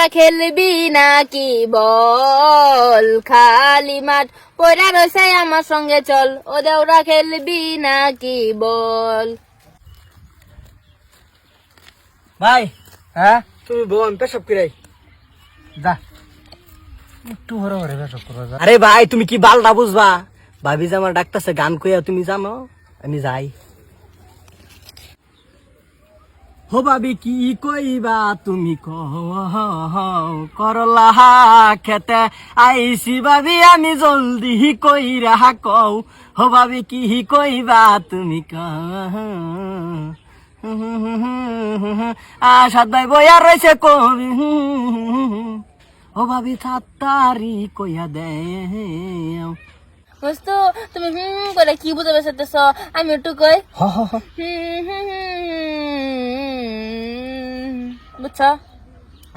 দেওরা খেলবি নাকি বল? খালি মাঠ পয়রা রয়েছে আমার সঙ্গে চল। ও দেওরা খেলবি নাকি বল? ভাই হ্যাঁ? তুমি বোন পেশাব কিরাই। যা। একটু হরে হরে বেসব করো যা। আরে ভাই তুমি কি বালটা বুঝবা? ভাবি যে আমার ডাক্তারছে গান কইয়া তুমি জানো? আমি যাই। হো ভাবি কি কইবা তুমি কও করলা খেতে। আইসি ভাবি আমি জলদি কইরা কও হো ভাবি কি কইবা তুমি কও আসাদ ভাই বইয়া রয়েছে কবি। ভাবি তাড়াতাড়ি কইয়া দে বুঝতো তুমি হুম করে কি বুঝে বেসাতেছ আমি একটু কই। হ হ হ। হুম, হুম, হুম। বুঝছ?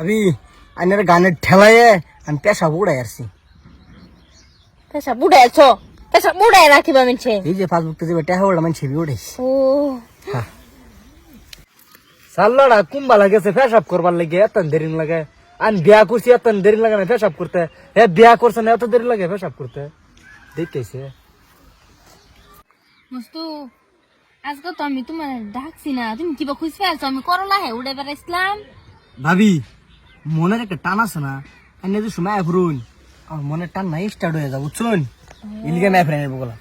আবি আইনের গানের ঠেলায় আমি পেশা উড়াই আসছি। পেশা বুড়াই আছো? পেশা বুড়াই রাখিবা মিছে এই যে পাসবুকটা যে টেহা উড়া মানে ছবি উড়াইছি। ও। সাল্লাড়া কুম্বালা গেছে ফেসাব করবার লাগে এত দেরি লাগে। আন বিয়া করছি এত দেরি লাগে না ফেসাব করতে। হে বিয়া করছে না এত দেরি লাগে করতে? দেখতেছে। মস্তু আজকে তো আমি তোমার ডাকছি না। তুমি কিবা খুঁজতে আছো? আমি করলা হে উড়ে বেড়াইছিলাম। ভাবি মনের একটা টান আছে না? এনে যে সময় ফুরুন। আমার মনের টান নাই স্টার্ট হয়ে যাব বুঝছুন? ইলিগে নাই ফ্রেন্ড বলা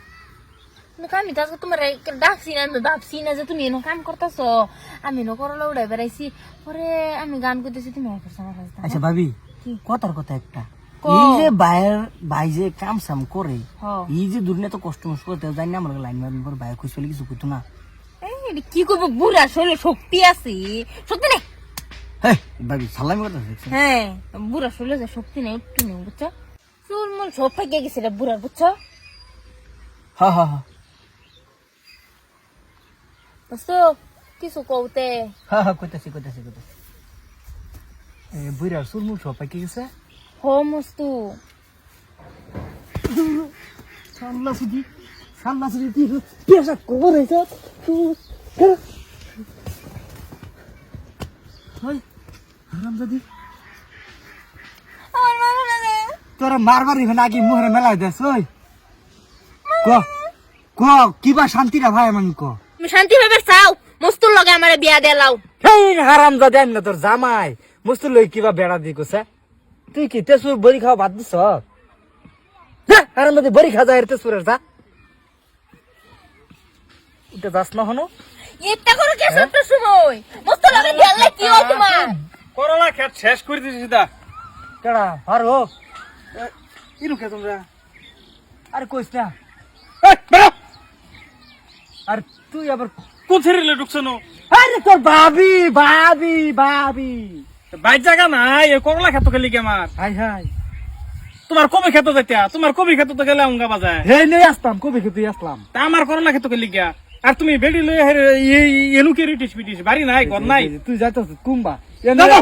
আমি তো আজকে তোমার ডাকছি না আমি ভাবছি না যে তুমি এনে কাম করতেছো। আমি এনে করলা উড়ে বেড়াইছি। পরে আমি গান করতেছি তুমি আচ্ছা ভাবি কি? কথার কথা একটা। ক। এই যে বাইরের ভাই যে কাম সাম করে হ। এই যে দুর্নীতি তো কষ্ট মষ্ট করতে জানি না আমার লাইন মারবেন পর বাইরে খুঁজে কিছু করতো না। কি করব বুড়া শরীরে শক্তি আছে শক্তি নেই। হ্যাঁ বুড়া শরীরে শক্তি নেই একটু নেই বুঝছ চুল মুল সব ফাইকে গেছে রে বুড়ার বুঝছ হ্যাঁ হ্যাঁ হ্যাঁ বুঝছ কিছু কৌতে হ্যাঁ হ্যাঁ কইতাছি কইতাছি কইতাছি। বুড়ার চুল মুখ সব পাকি গেছে। হো মস্তু সাল্লা সুদি সাল্লা সুদি তুই পেশা কবর হয়েছ। হাই হারাম দাদি আমার লাগে তোরা মারবার ইভেন আগে মুহরে মেলাই দেস ওই। ক ক কিবা শান্তিরা ভাই আমি ক? শান্তি ভাবে চাও মস্তুর লগে আমার বিয়া দেলাও হেই হারাম দাদা আমি তোর জামাই। মুস্তুর লই কিবা বেড়া দি কছে তুই কি তেসুর বড়ি খাওয়া বাদ দিছ? যা, হারাম বড়ি খা যায় তেসুরের যা। উঠে যাস না হনো। এটা করে কে সত্য সময় মস্তুর লগে বিয়া কি হয় তোমার। করলা খেত শেষ করে দিয়েছি দা কেডা আর ইনু কে তোমরা? আরে কইস না। আর তুই আবার কোন ছেড়ে ঢুকছো নো? আরে তোর ভাবি ভাবি ভাবি। বাইর জায়গা নাই এই করলা খেত খেলি কি আমার? হাই হাই। তোমার কবে খেত যেটা তোমার কবি খেত তো গেলে অঙ্গা বাজায়। হে নেই আসতাম কবে খেতে আসলাম। তা আমার করলা খেত খেলি গিয়া। আর তুমি বেডি লই এনুকে রিটিস পিটিস বাড়ি নাই ঘর নাই। তুই যাইতে কুম্বা। দাদা,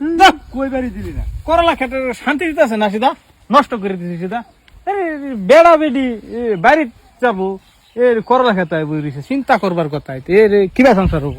তুই কই বাড়ি দিলি না? করলা খেতে শান্তি দিতেছে না সিধা? নষ্ট করে দিছি সিধা? বেড়া বেডি এ, বাড়ি যাব। এর করলা খেতে চিন্তা করবার কথা এর কিবা সংসার হব?